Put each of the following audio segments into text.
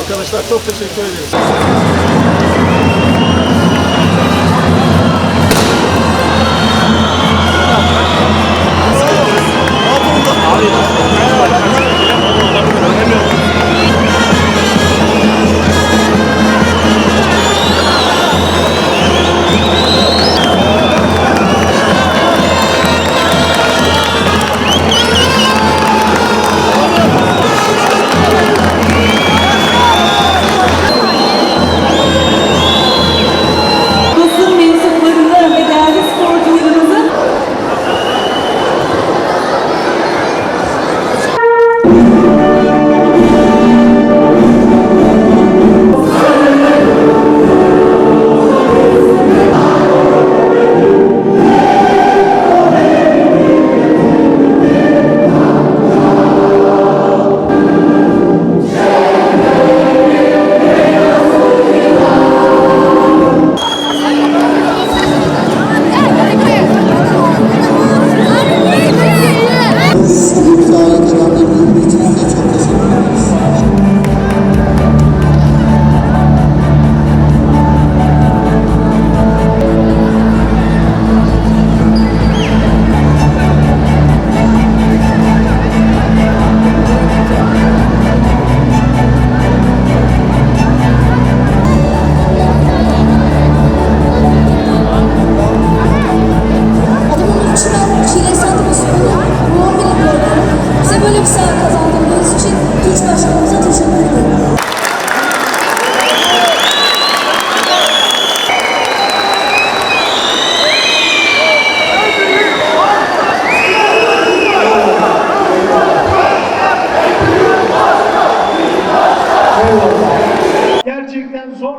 Arkadaşlar çok teşekkür ederiz.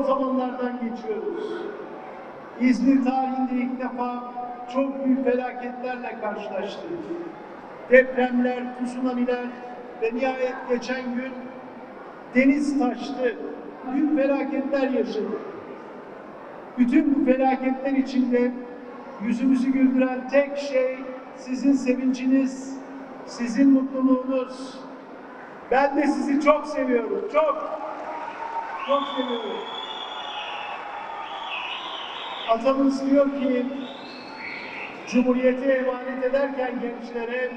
Zor zamanlardan geçiyoruz. İzmir tarihinde ilk defa çok büyük felaketlerle karşılaştık. Depremler, tsunamiler ve nihayet geçen gün deniz taştı. Büyük felaketler yaşadık. Bütün bu felaketler içinde yüzümüzü güldüren tek şey sizin sevinciniz, sizin mutluluğunuz. Ben de sizi çok seviyorum, çok. Çok seviyorum. Atamız diyor ki, Cumhuriyeti emanet ederken gençlere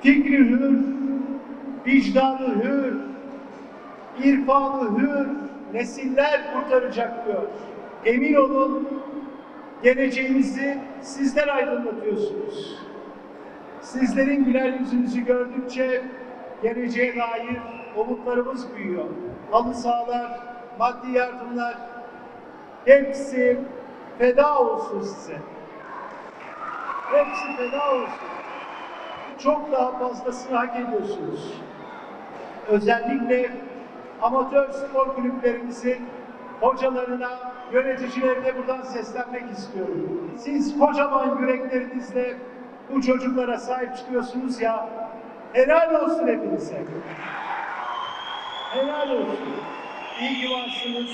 fikri hür, vicdanı hür, irfanı hür, nesiller kurtaracak diyor. Emin olun geleceğimizi sizler aydınlatıyorsunuz. Sizlerin güler yüzünüzü gördükçe geleceğe dair umutlarımız büyüyor. Halı sahalar, maddi yardımlar hepsi feda olsun size. Hepsi feda olsun. Çok daha fazlasını hak ediyorsunuz. Özellikle amatör spor kulüplerimizin hocalarına, yöneticilerine buradan seslenmek istiyorum. Siz kocaman yüreklerinizle bu çocuklara sahip çıkıyorsunuz ya, helal olsun hepinize. Helal olsun. İyi ki varsınız.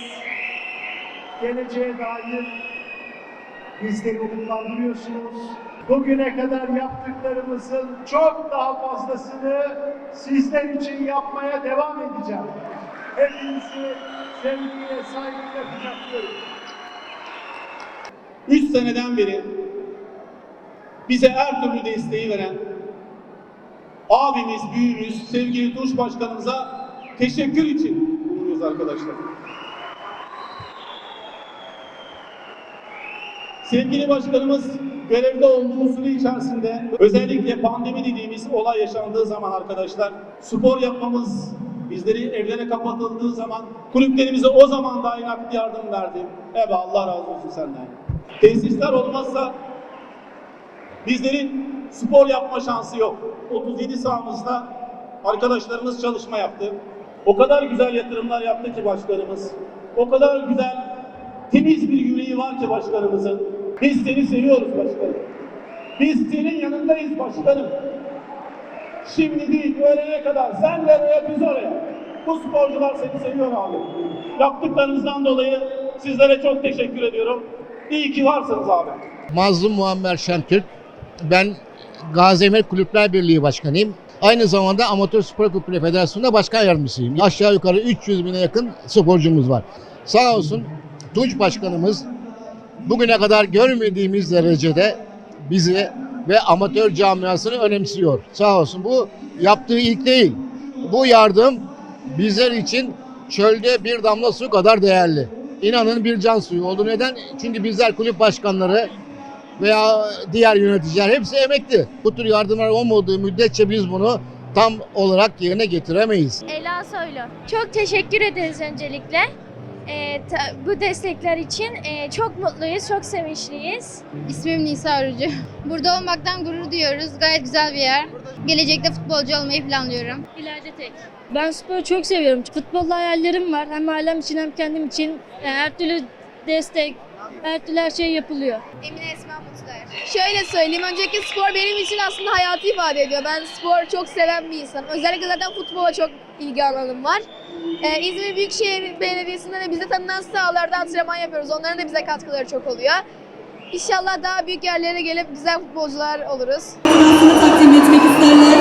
Geleceğe dair bizleri umutlandırıyorsunuz. Bugüne kadar yaptıklarımızın çok daha fazlasını sizler için yapmaya devam edeceğim. Hepinizi sevgiyle, saygıyla kucaklıyorum. 3 seneden beri bize her türlü desteği veren abimiz, büyüğümüz, sevgili Tuş Başkanımıza teşekkür için bulunuyoruz arkadaşlar. Sevgili başkanımız görevde olduğu süre içerisinde özellikle pandemi dediğimiz olay yaşandığı zaman arkadaşlar spor yapmamız bizleri evlere kapatıldığı zaman kulüplerimize o zaman dahi nakdi yardım verdi. Evet Allah razı olsun senden. Tesisler olmazsa bizlerin spor yapma şansı yok. 37 sahamızda arkadaşlarımız çalışma yaptı. O kadar güzel yatırımlar yaptı ki başkanımız. O kadar güzel, temiz bir yüreği var ki başkanımızın. Biz seni seviyoruz başkanım. Biz senin yanındayız başkanım. Şimdi değil, öğlene kadar. Sen de oraya, biz oraya. Bu sporcular seni seviyor abi. Yaptıklarınızdan dolayı sizlere çok teşekkür ediyorum. İyi ki varsınız abi. Mazlum Muammer Şentürk. Ben Gazi Emir Kulüpler Birliği Başkanıyım. Aynı zamanda Amatör Spor Kulüpleri Federasyonu'nda başkan yardımcısıyım. Aşağı yukarı 300 bine yakın sporcumuz var. Sağ olsun Tunç Başkanımız bugüne kadar görmediğimiz derecede bizi ve amatör camiasını önemsiyor. Sağ olsun. Bu yaptığı ilk değil. Bu yardım bizler için çölde bir damla su kadar değerli. İnanın bir can suyu oldu. Neden? Çünkü bizler kulüp başkanları veya diğer yöneticiler hepsi emekli. Bu tür yardımlar olmadığı müddetçe biz bunu tam olarak yerine getiremeyiz. Ela Soylu. Çok teşekkür ederiz öncelikle. Ee, ta- bu destekler için Ee, çok mutluyuz, çok sevinçliyiz. İsmim Nisa Arıcı. Burada olmaktan gurur duyuyoruz. Gayet güzel bir yer. Gelecekte futbolcu olmayı planlıyorum. İleride tek. Ben sporu çok seviyorum. Futbolla hayallerim var. Hem ailem için hem kendim için. Yani her türlü destek, her türlü her şey yapılıyor. Emine Esma Mutluer. Şöyle söyleyeyim, önceki spor benim için aslında hayatı ifade ediyor. Ben spor çok seven bir insanım. Özellikle zaten futbola çok ilgi alanım var. Ee, İzmir Büyükşehir Belediyesi'nde de bize tanınan sahalarda antrenman yapıyoruz. Onların da bize katkıları çok oluyor. İnşallah daha büyük yerlere gelip güzel futbolcular oluruz. Takdim etmek isterler.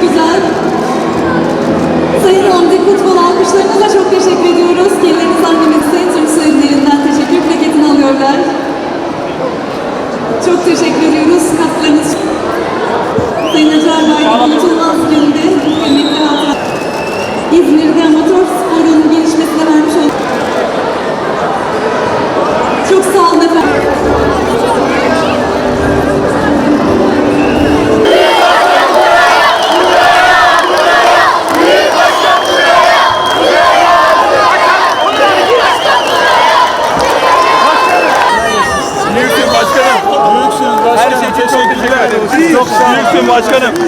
Güzel. Sayın Hamdi Kutbol alkışlarınızla çok teşekkür ediyoruz. İzmir'de amatör sporun gelişmesine vermiş